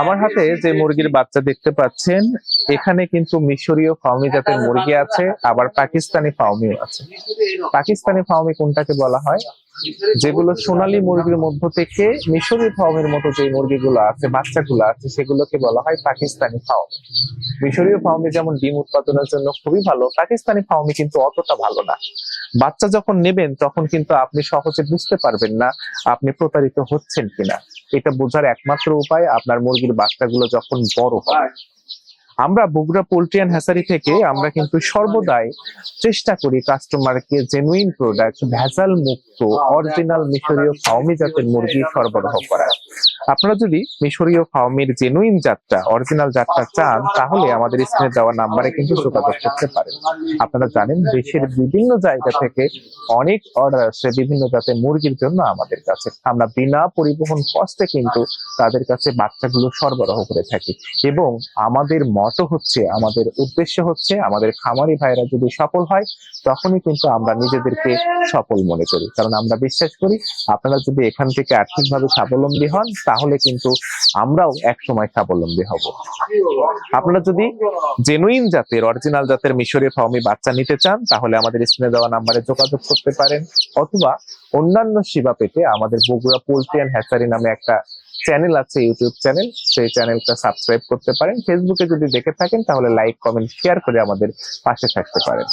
আমার হাতে যে মুরগির বাচ্চা দেখতে পাচ্ছেন এখানে কিন্তু মিশরীয় ফাউমি জাতের মুরগি আছে আবার পাকিস্তানি ফাউমিও আছে। পাকিস্তানি ফাউমি কোনটাকে বলা হয়? যেগুলো সোনালী মুরগির মধ্য থেকে মিশরীয় ফাউমের মতো যে মুরগিগুলো আছে, বাচ্চাগুলো আছে, সেগুলোকে বলা হয় পাকিস্তানি ফাউমি মিশরীয় ফাউমি যেমন ডিম উৎপাদনের জন্য খুবই ভালো, পাকিস্তানি ফাউমি কিন্তু অতটা ভালো না। বাচ্চা যখন নেবেন, তখন কিন্তু আপনি সহজে বুঝতে পারবেন না আপনি প্রতারিত হচ্ছেন কিনা। এটা বোঝার একমাত্র উপায় আপনার মুরগির বাচ্চাগুলো যখন বড় হয়। আমরা বগুড়া পোলট্রি অ্যান্ড হ্যাসারি থেকে আমরা কিন্তু সর্বদাই চেষ্টা করি কাস্টমারকে জেনুইন প্রোডাক্ট ভেজাল মুক্ত অরিজিনাল মিশরীয় ফাউমি জাতের মুরগি সরবরাহ করা আপনারা যদি মিশরীয় ফাউমির জেনুইন জাতটা অরিজিনাল জাতটা চান তাহলে আমাদের স্ক্রিনে দেওয়া নাম্বারে কিন্তু যোগাযোগ করতে পারেন। আপনারা জানেন দেশের বিভিন্ন জায়গা থেকে অনেক অর্ডার আসে বিভিন্ন জাতের মুরগির জন্য আমাদের কাছে। আমরা বিনা পরিবহন কষ্টে কিন্তু তাদের কাছে বাচ্চাগুলো সরবরাহ করে থাকি। এবং আমাদের মতো হচ্ছে আমাদের উদ্দেশ্য হচ্ছে আমাদের খামারি ভাইরা যদি সফল হয় তখনই কিন্তু আমরা নিজেদেরকে সফল মনে করি। কারণ আমরা বিশ্বাস করি আপনারা যদি এখান থেকে আর্থিকভাবে স্বাবলম্বী হন তাহলে কিন্তু আমরাও এক সময় স্বাবলম্বী হব। আপনারা যদি জেনুইন জাতের অরিজিনাল জাতের মিশরীয় ফার্মি বাচ্চা নিতে চান, তাহলে আমাদের স্ক্রিনে দেওয়া নাম্বারে যোগাযোগ করতে পারেন। অথবা অন্যান্য সেবা পেতে আমাদের বগুড়া পোল্ট্রি অ্যান্ড হ্যাচারি নামে একটা চ্যানেল আছে, ইউটিউব চ্যানেল সেই চ্যানেলটা সাবস্ক্রাইব করতে পারেন। ফেসবুকে যদি দেখে থাকেন, তাহলে লাইক কমেন্ট শেয়ার করে আমাদের পাশে থাকতে পারেন।